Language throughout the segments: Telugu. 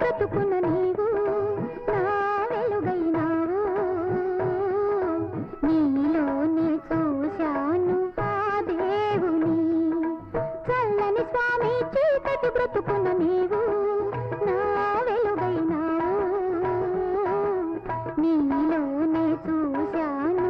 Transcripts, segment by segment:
బ్రతుకున్న నీవు నా వెలుగైనావు. నీలోనే చూశాను ఆ దేవుని. చల్లని స్వామి చీకటి బ్రతుకున్న నీవు నా వెలుగైనావు. నీలోనే చూశాను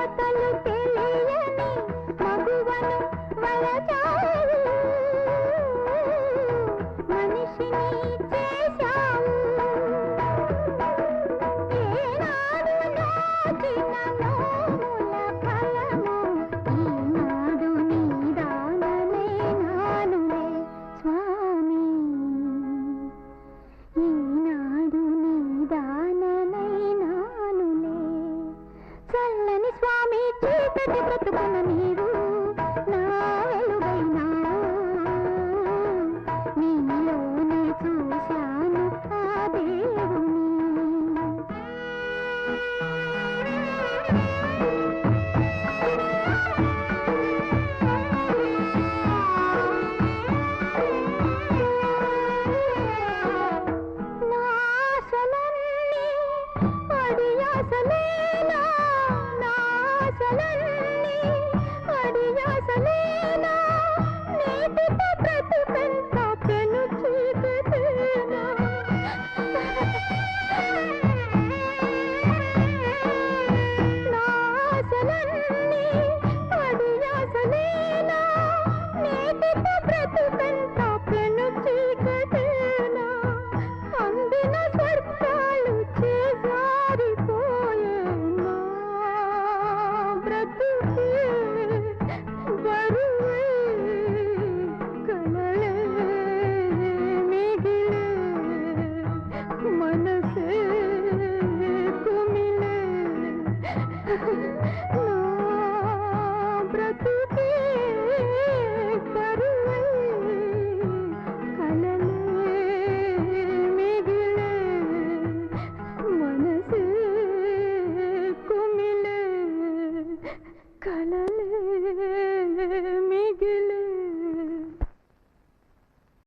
वतन के लिए చీకటి బ్రతుకున నీవు నా వెలుగైనావు నీలోనే చూశాను ఆ దేవుని. నా ఆశలన్నీ കലലേ മികിലേ